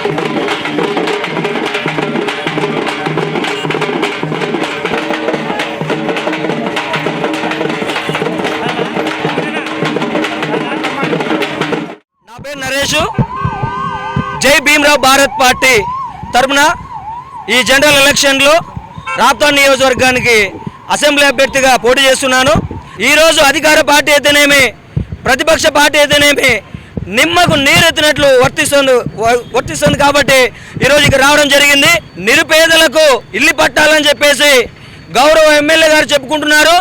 నా పేరు నరేష్. జై భీమ్రావ్ భారత్ పార్టీ తరపున ఈ జనరల్ ఎలక్షన్లో రాప్తాన్ నియోజకవర్గానికి అసెంబ్లీ అభ్యర్థిగా పోటీ చేస్తున్నాను. ఈరోజు అధికార పార్టీ అయితేనేమి ప్రతిపక్ష పార్టీ అయితేనేమి నిమ్మకు నీరెత్తినట్లు వర్తిస్తుంది వ- వర్తిస్తుంది కాబట్టి ఈరోజు ఇక్కడ రావడం జరిగింది. నిరుపేదలకు ఇల్లు పట్టాలని చెప్పేసి గౌరవ ఎమ్మెల్యే గారు చెప్పుకుంటున్నారు.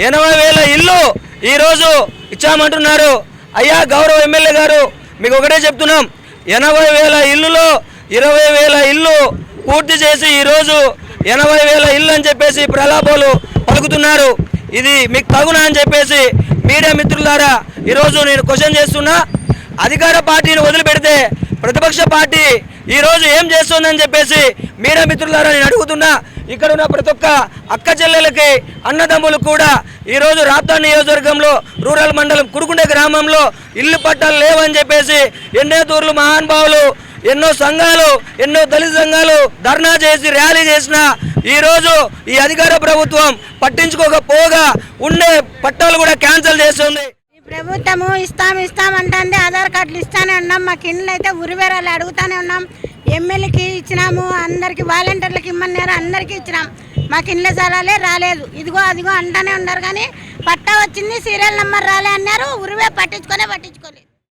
ఎనభై వేల ఇల్లు ఈరోజు ఇచ్చామంటున్నారు. అయ్యా గౌరవ ఎమ్మెల్యే గారు మీకు ఒకటే చెప్తున్నాం. ఎనభై వేల ఇల్లులో ఇరవై వేల ఇల్లు పూర్తి చేసి ఈరోజు ఎనభై వేల ఇల్లు అని చెప్పేసి ప్రలాపాలు పలుకుతున్నారు. ఇది మీకు తగునా అని చెప్పేసి మీడియా మిత్రులారా ఈరోజు నేను క్వశ్చన్ చేస్తున్నా. అధికార పార్టీని వదిలిపెడితే ప్రతిపక్ష పార్టీ ఈరోజు ఏం చేస్తుందని చెప్పేసి మీరే మిత్రులారా నేను అడుగుతున్నా. ఇక్కడ ఉన్న ప్రతి ఒక్క అక్క చెల్లెలకి అన్నదమ్ములు కూడా ఈరోజు రాప్తా నియోజకవర్గంలో రూరల్ మండలం కురుకుండే గ్రామంలో ఇల్లు పట్టాలు లేవని చెప్పేసి ఎన్నో తూర్లు మహానుభావులు ఎన్నో సంఘాలు ఎన్నో దళిత సంఘాలు ధర్నా చేసి ర్యాలీ చేసిన ఈరోజు ఈ అధికార ప్రభుత్వం పట్టించుకోకపోగా ఉండే పట్టాలు కూడా క్యాన్సిల్ చేస్తుంది. ప్రభుత్వము ఇస్తాం ఇస్తాం అంటే ఆధార్ కార్డులు ఇస్తానే ఉన్నాం. మాకు ఇండ్లు అయితే ఉరివేరాలు అడుగుతానే ఉన్నాం. ఎమ్మెల్యేకి ఇచ్చినాము అందరికి వాలంటీర్లకు ఇమ్మన్నారు అందరికీ ఇచ్చినాం. మాకు ఇండ్ల జలాలే రాలేదు. ఇదిగో అదిగో అంటానే ఉన్నారు కానీ పట్టా వచ్చింది సీరియల్ నెంబర్ రాలే అన్నారు. ఉరివే పట్టించుకొనే పట్టించుకోలేదు.